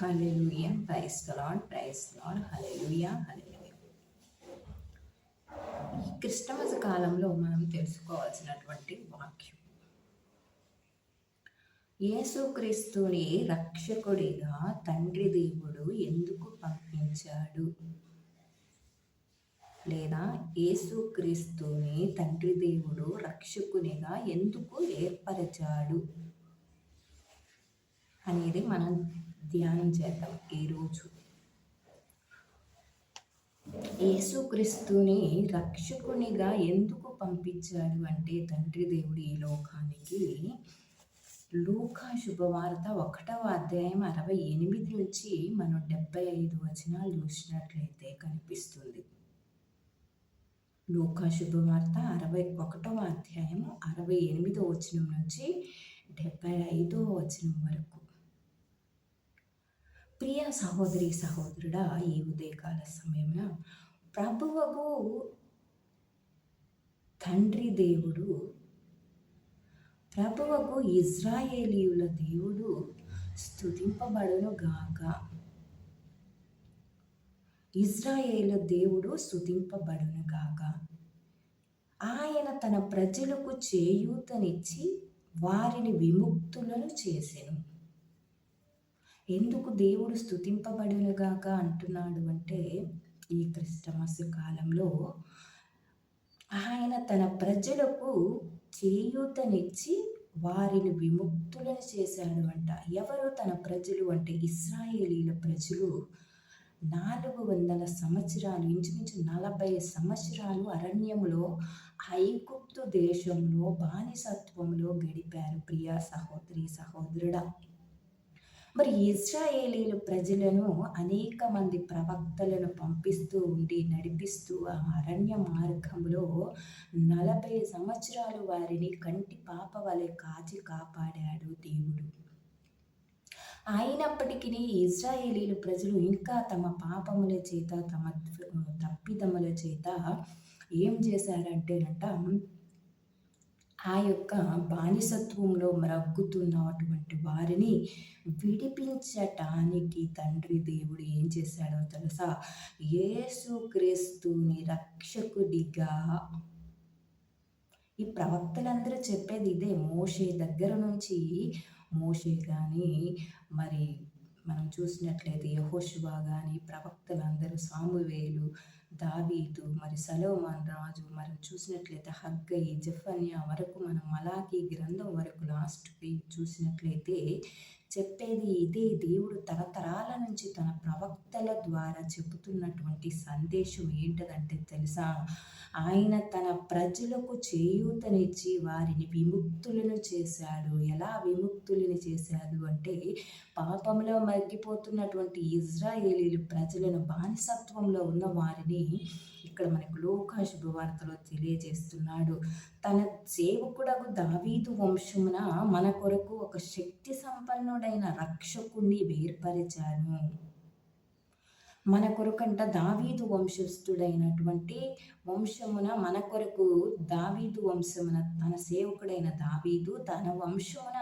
Hallelujah praise lord praise lord hallelujah hallelujah ఈ Christmas కాలంలో మనం తెలుసుకోవాల్సినటువంటి వాక్యం. యేసుక్రీస్తుని రక్షకుడిగా తండ్రి దేవుడు ఎందుకు పంపించాడు? లేదా యేసుక్రీస్తుని తండ్రి దేవుడు రక్షకునిగా ఎందుకు ఏర్పరిచాడు? అనేది మనం ధ్యానం చేద్దాం ఈరోజు యేసుక్రీస్తుని రక్షకునిగా ఎందుకు పంపించాడు అంటే తండ్రి దేవుడు ఈ లోకానికి లూకా శుభవార్త ఒకటవ అధ్యాయం అరవై ఎనిమిది నుంచి మనం డెబ్బై ఐదు వచనాలు చూసినట్లయితే కనిపిస్తుంది. లూకా శుభవార్త అరవై ఒకటవ అధ్యాయం అరవై ఎనిమిదో వచనం నుంచి డెబ్బై ఐదో వచనం వరకు ప్రియ సహోదరి సహోదరుడ ఈ ఉదయకాల సమయంలో ప్రభువకు తండ్రి దేవుడు ప్రభువకు ఇజ్రాయేలీయుల దేవుడు స్థుతింపబడును గాక. ఇజ్రాయేల దేవుడు స్థుతింపబడును గాక. ఆయన తన ప్రజలకు చేయూతనిచ్చి వారిని విముక్తులను చేసెను. ఎందుకు దేవుడు స్థుతింపబడునుగాక అంటున్నాడు అంటే ఈ క్రిస్టమస్ కాలంలో ఆయన తన ప్రజలకు చేయూతనిచ్చి వారిని విముక్తులను చేశాడు అంట. ఎవరు తన ప్రజలు అంటే ఇస్రాయేలీల ప్రజలు? నాలుగు వందల సంవత్సరాలు ఇంచుమించు నలభై సంవత్సరాలు అరణ్యంలో ఐగుప్తు దేశంలో బానిసత్వంలో గడిపారు. ప్రియా సహోదరి సహోదరుడా మరి ఇజ్రాయేలీలు ప్రజలను అనేక మంది ప్రవక్తలను పంపిస్తూ ఉండి నడిపిస్తూ ఆ అరణ్య మార్గంలో నలభై సంవత్సరాలు వారిని కంటి పాప వలె కాచి కాపాడాడు దేవుడు. అయినప్పటికీ ఇజ్రాయేలీలు ప్రజలు ఇంకా తమ పాపముల చేత తమ తప్పిదముల చేత ఏం చేశారంటేనంట ఆ యొక్క బానిసత్వంలో మ్రగ్గుతున్నటువంటి వారిని విడిపించటానికి తండ్రి దేవుడు ఏం చేశాడో తెలుసా? యేసుక్రీస్తుని రక్షకుడిగా. ఈ ప్రవక్తలందరూ చెప్పేది ఇదే. మోషే దగ్గర నుంచి మోషే కానీ మరి మనం చూసినట్లయితే యహోశివా కానీ ప్రవక్తలందరూ సామువేలు దావీదు మరి సలోమాన్ రాజు మనం చూసినట్లయితే హగ్గయి జఫన్యా వరకు మనం మలాకి గ్రంథం వరకు లాస్ట్కి చూసినట్లయితే చెప్పేది ఇదే. దేవుడు తరతరాల నుంచి తన ప్రవక్తల ద్వారా చెబుతున్నటువంటి సందేశం ఏంటదంటే తెలుసా? ఆయన తన ప్రజలకు చేయూతనిచ్చి వారిని విముక్తులను చేశాడు. ఎలా విముక్తులను చేశాడు అంటే పాపంలో మగ్గిపోతున్నటువంటి ఇజ్రాయేలీలు ప్రజలను బానిసత్వంలో ఉన్న వారిని ఇక్కడ మనకు లోకా శుభవార్తలో తెలియజేస్తున్నాడు. తన సేవకుడకు దావీదు వంశమున మన కొరకు ఒక శక్తి సంపన్నుడైన రక్షకుణ్ణి వేర్పరిచాను మన కొరకంట దావీదు వంశస్థుడైనటువంటి వంశమున మన కొరకు దావీదు వంశమున తన సేవకుడైన దావీదు తన వంశమున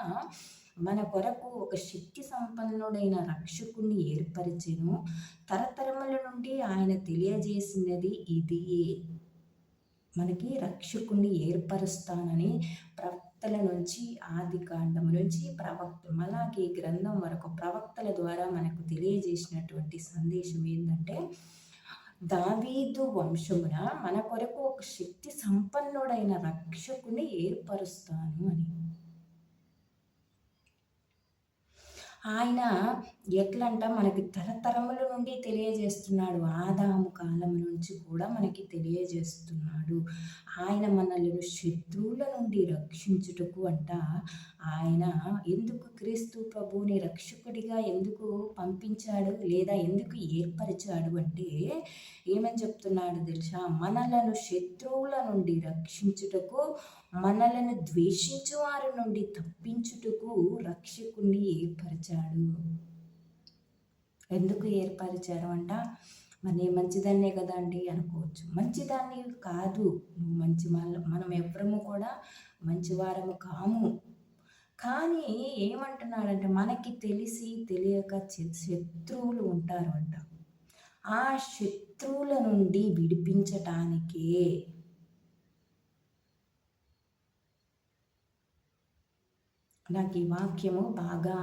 మన కొరకు ఒక శక్తి సంపన్నుడైన రక్షకుణ్ణి ఏర్పరిచెను. తరతరముల నుండి ఆయన తెలియజేసినది ఇది మనకి రక్షకుణ్ణి ఏర్పరుస్తానని ప్రవక్తల నుంచి ఆది కాండం నుంచి ప్రవక్త మనకి గ్రంథం వరకు ప్రవక్తల ద్వారా మనకు తెలియజేసినటువంటి సందేశం ఏంటంటే దావీదు వంశమున మన కొరకు ఒక శక్తి సంపన్నుడైన రక్షకుని ఏర్పరుస్తాను అని. ఆయన ఎట్లంట మనకి తరతరముల నుండి తెలియజేస్తున్నాడు. ఆదాము కాలం నుంచి కూడా మనకి తెలియజేస్తున్నాడు. ఆయన మనల్ని శత్రువుల నుండి రక్షించుటకు అంట ఆయన ఎందుకు క్రీస్తు ప్రభువుని రక్షకుడిగా ఎందుకు పంపించాడు లేదా ఎందుకు ఏర్పరిచాడు అంటే ఏమని చెప్తున్నాడు తెలుసా? మనలను శత్రువుల నుండి రక్షించుటకు మనలను ద్వేషించు వారి నుండి తప్పించుటకు రక్షకుణ్ణి ఏర్పరిచాడు. ఎందుకు ఏర్పరిచారు అంట? మరి మంచిదాన్నే కదా అండి అనుకోవచ్చు. మంచిదాన్ని కాదు. నువ్వు మంచి మనం ఎవ్వరము కూడా మంచివారము కాము. కానీ ఏమంటున్నాడంటే మనకి తెలిసి తెలియక శత్రువులు ఉంటారు అంట. ఆ శత్రువుల నుండి విడిపించటానికే నాకు ఈ వాక్యము బాగా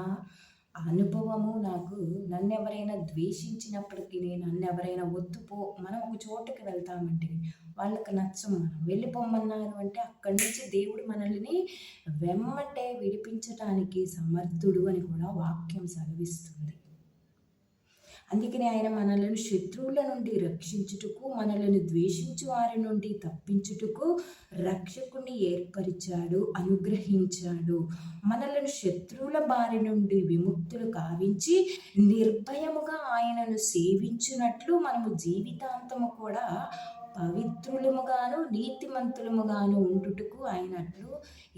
అనుభవము నాకు నన్ను ఎవరైనా ద్వేషించినప్పటికీ నన్ను ఎవరైనా వద్దుపో మనం ఒక చోటుకి వెళ్తామంటే వాళ్ళకి నచ్చం మనం వెళ్ళిపోమన్నారు అంటే అక్కడి నుంచి దేవుడు మనల్ని వెమ్మటే విడిపించటానికి సమర్థుడు అని కూడా వాక్యం సెలవిస్తుంది. అందుకని ఆయన మనలను శత్రువుల నుండి రక్షించుటకు మనలను ద్వేషించు వారి నుండి తప్పించుటకు రక్షకుని ఏర్పరిచాడు అనుగ్రహించాడు. మనలను శత్రువుల బారి నుండి విముక్తులు కావించి నిర్భయముగా ఆయనను సేవించినట్లు మనము జీవితాంతము కూడా పవిత్రులముగాను నీతిమంతులముగాను ఉండుటకు ఆయనట్లు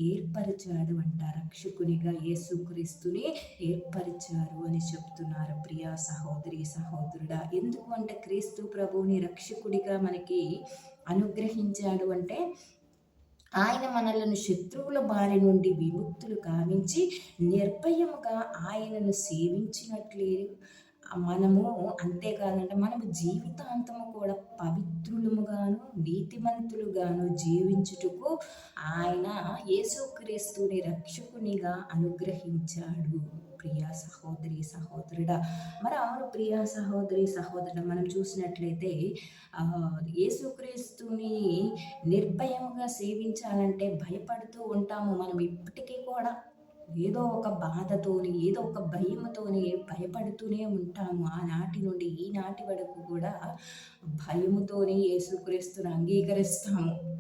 ఏర్పరిచాడు అంట. రక్షకునిగా యేసుక్రీస్తుని ఏర్పరిచారు అని చెప్తున్నారు. ప్రియా సహోదరి సహోదరుడా ఎందుకు అంటే క్రీస్తు ప్రభువుని రక్షకుడిగా మనకి అనుగ్రహించాడు అంటే ఆయన మనలను శత్రువుల బారి నుండి విముక్తులు కావించి నిర్భయముగా ఆయనను సేవించినట్లే మనము అంతేకాదంటే మనము జీవితాంతము కూడా పవిత్రులముగాను నీతిమంతులుగాను జీవించుటకు ఆయన యేసుక్రీస్తుని రక్షకునిగా అనుగ్రహించాడు. ప్రియా సహోదరి సహోదరుడా మరి అవును ప్రియా సహోదరి సహోదరుడు మనం చూసినట్లయితే యేసుక్రీస్తుని నిర్భయంగా సేవించాలంటే భయపడుతూ ఉంటాము మనం ఇప్పటికీ కూడా. ఏదో ఒక బాధతోని ఏదో ఒక భయముతోని భయపడుతూనే ఉంటాము. ఆనాటి నుండి ఈనాటి వరకు కూడా భయముతోని యేసుక్రీస్తుని అంగీకరిస్తాము.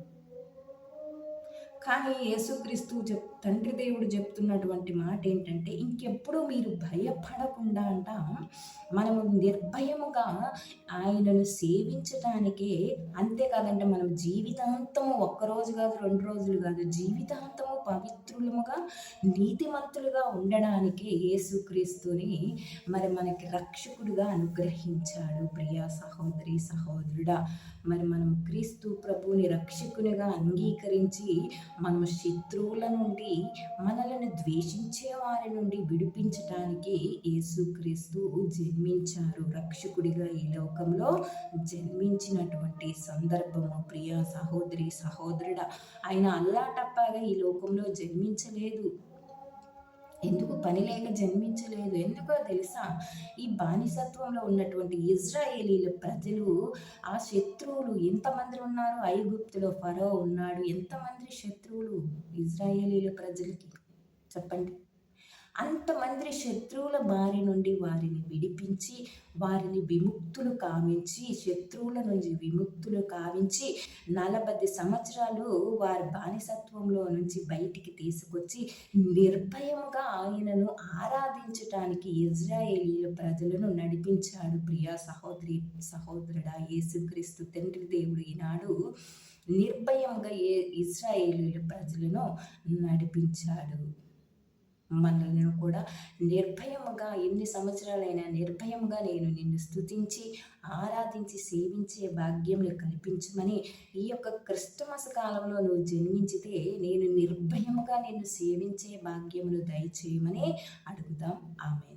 కానీ యేసుక్రీస్తు చెప్ తండ్రి దేవుడు చెప్తున్నటువంటి మాట ఏంటంటే ఇంకెప్పుడు మీరు భయపడకుండా అంట మనము నిర్భయముగా ఆయనను సేవించటానికే అంతేకాదంటే మనం జీవితాంతము ఒక్కరోజు కాదు రెండు రోజులు కాదు జీవితాంతము పవిత్రులముగా నీతిమంతులుగా ఉండడానికి యేసుక్రీస్తుని మరి మనకి రక్షకుడుగా అనుగ్రహించాడు. ప్రియా సహోదరి సహోదరుడా మరి మనం క్రీస్తు ప్రభుని రక్షకునిగా అంగీకరించి మనం శత్రువుల నుండి మనలను ద్వేషించే వారి నుండి విడిపించటానికి యేసుక్రీస్తు జన్మించారు. రక్షకుడిగా ఈ లోకంలో జన్మించినటువంటి సందర్భము. ప్రియ సహోదరి సహోదరుడ ఆయన అల్లాటప్పగా ఈ లోకంలో జన్మించలేదు. ఎందుకు పని లేక జన్మించలేదు? ఎందుకో తెలుసా? ఈ బానిసత్వంలో ఉన్నటువంటి ఇజ్రాయేలీల ప్రజలు ఆ శత్రువులు ఎంతమంది ఉన్నారు? ఐగుప్తులో ఫరో ఉన్నాడు. ఎంతమంది శత్రువులు? ఇజ్రాయేలీల ప్రజలకి. చెప్పండి. అంతమంది శత్రువుల బారి నుండి వారిని విడిపించి వారిని విముక్తులు కావించి శత్రువుల నుంచి విముక్తులు కావించి నలభై సంవత్సరాలు వారి బానిసత్వంలో నుంచి బయటికి తీసుకొచ్చి నిర్భయముగా ఆయనను ఆరాధించటానికి ఇజ్రాయేలీల ప్రజలను నడిపించాడు. ప్రియా సహోదరి సహోదరుడా యేసుక్రీస్తు తండ్రి దేవుడు ఈనాడు నిర్భయంగా ఏ ఇజ్రాయేలీల ప్రజలను నడిపించాడు. మనల్ని కూడా నిర్భయముగా ఎన్ని సంవత్సరాలైనా నిర్భయముగా నేను నిన్ను స్థుతించి ఆరాధించి సేవించే భాగ్యములు కల్పించమని ఈ యొక్క క్రిస్టమస్ కాలంలో నువ్వు జన్మించితే నేను నిర్భయముగా నిన్ను సేవించే భాగ్యములు దయచేయమని అడుగుదాం. ఆమె